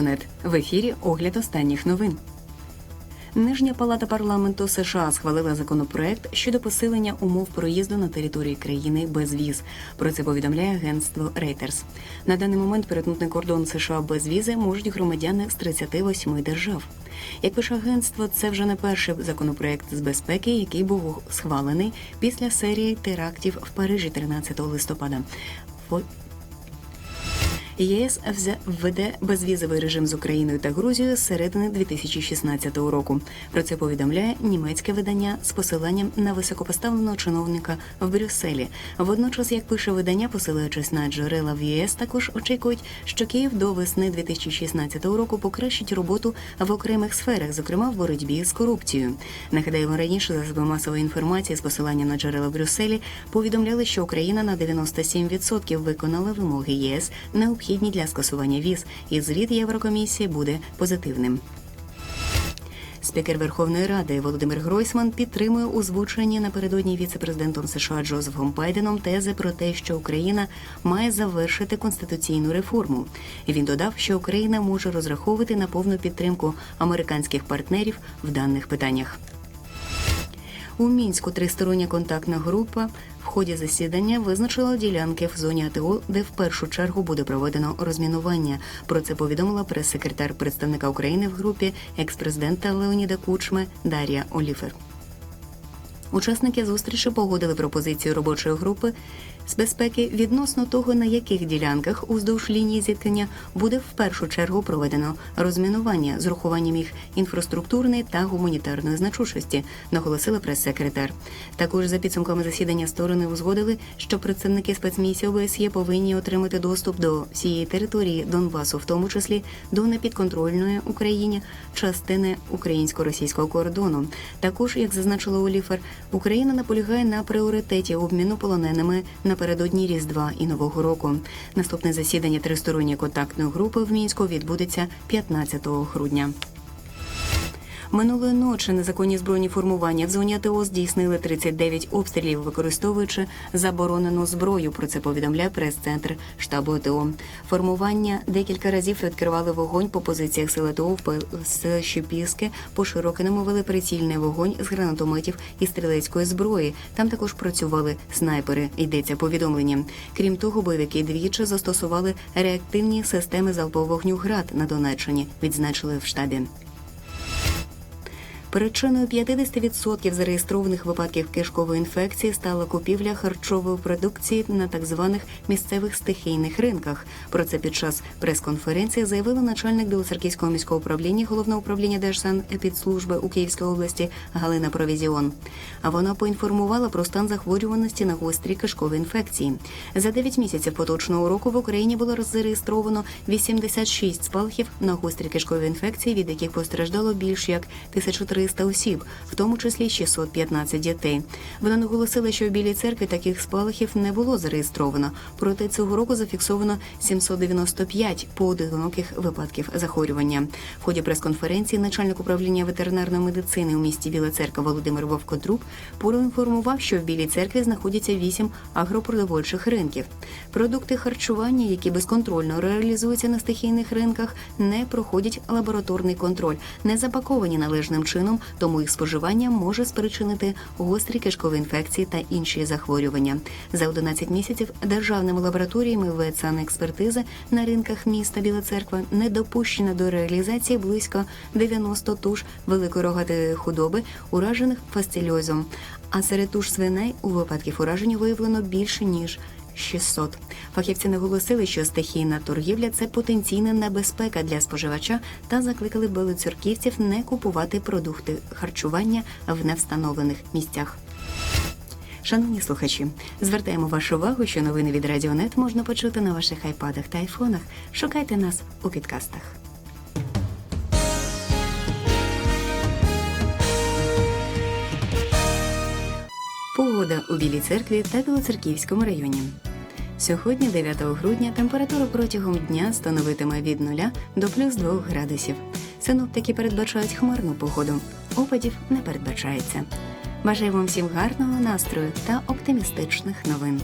Радіонет в ефірі огляд останніх новин. Нижня палата парламенту США схвалила законопроект щодо посилення умов проїзду на території країни без віз. Про це повідомляє агентство Reuters. На даний момент перетнути кордон США без візи можуть громадяни з 38 держав. Як пише агентство, це вже не перший законопроект з безпеки, який був схвалений після серії терактів в Парижі 13 листопада. ЄС введе безвізовий режим з Україною та Грузією з середини 2016 року. Про це повідомляє німецьке видання з посиланням на високопоставленого чиновника в Брюсселі. Водночас, як пише видання, посилаючись на джерела в ЄС, також очікують, що Київ до весни 2016 року покращить роботу в окремих сферах, зокрема в боротьбі з корупцією. Нагадаємо, раніше засоби масової інформації з посиланням на джерела в Брюсселі повідомляли, що Україна на 97% виконала вимоги ЄС, необхідні для скасування віз, і звіт Єврокомісії буде позитивним. Спікер Верховної Ради Володимир Гройсман підтримує озвучені напередодні віце-президентом США Джозефом Байденом тези про те, що Україна має завершити конституційну реформу. Він додав, що Україна може розраховувати на повну підтримку американських партнерів в даних питаннях. У мінську тристороння контактна група в ході засідання визначила ділянки в зоні АТО, де в першу чергу буде проведено розмінування. Про це повідомила прес-секретар представника України в групі екс-президента Леоніда Кучми Дар'я Оліфер. Учасники зустрічі погодили пропозицію робочої групи з безпеки відносно того, на яких ділянках уздовж лінії зіткнення буде в першу чергу проведено розмінування з урахуванням їх інфраструктурної та гуманітарної значущості, наголосила прес-секретар. Також за підсумками засідання сторони узгодили, що представники спецмісії ОБСЄ повинні отримати доступ до всієї території Донбасу, в тому числі до непідконтрольної Україні частини українсько-російського кордону. Також, як зазначила Оліфер, Україна наполягає на пріоритеті обміну полоненими напередодні Різдва і Нового року. Наступне засідання тристоронньої контактної групи в мінську відбудеться 15 грудня. Минулої ночі незаконні збройні формування в зоні АТО здійснили 39 обстрілів, використовуючи заборонену зброю. Про це повідомляє прес-центр штабу АТО. Формування декілька разів відкривали вогонь по позиціях сил АТО з Щепіски. По Широкиному вели прицільний вогонь з гранатометів і стрілецької зброї. Там також працювали снайпери. Йдеться повідомлення. Крім того, бойовики двічі застосували реактивні системи залпового вогню град на Донеччині. Відзначили в штабі. Причиною 50% зареєстрованих випадків кишкової інфекції стала купівля харчової продукції на так званих місцевих стихійних ринках. Про це під час прес-конференції заявила начальник Білоцерківського міського управління головного управління Держсанепідслужби у Київській області Галина Провізіон. А вона поінформувала про стан захворюваності на гострі кишкові інфекції. За 9 місяців поточного року в Україні було зареєстровано 86 спалахів на гострі кишкові інфекції, від яких постраждало більш як 1300 осіб, в тому числі 615 дітей. Вона наголосила, що в Білій церкві таких спалахів не було зареєстровано. Проте цього року зафіксовано 795 поодиноких випадків захворювання. В ході прес-конференції начальник управління ветеринарної медицини у місті Біла Церква Володимир Вовкотруб проінформував, що в Білій церкві знаходяться 8 агропродовольчих ринків. Продукти харчування, які безконтрольно реалізуються на стихійних ринках, не проходять лабораторний контроль, не запаковані належним чином, тому їх споживання може спричинити гострі кишкові інфекції та інші захворювання. За 11 місяців державними лабораторіями ветсанекспертизи на ринках міста Біла Церква не допущено до реалізації близько 90 туш великорогатої худоби, уражених фастильозом. А серед туш свиней у випадків ураження виявлено більше ніж 600. Фахівці наголосили, що стихійна торгівля це потенційна небезпека для споживача та закликали білоцерківців не купувати продукти харчування в невстановлених місцях. Шановні слухачі, звертаємо вашу увагу, що новини від Радіонет можна почути на ваших айпадах та айфонах. Шукайте нас у підкастах. Погода у Білій церкві та Білоцерківському районі. Сьогодні, 9 грудня, температура протягом дня становитиме від 0 до плюс 2 градусів. Синоптики передбачають хмарну погоду. Опадів не передбачається. Бажаю вам всім гарного настрою та оптимістичних новин.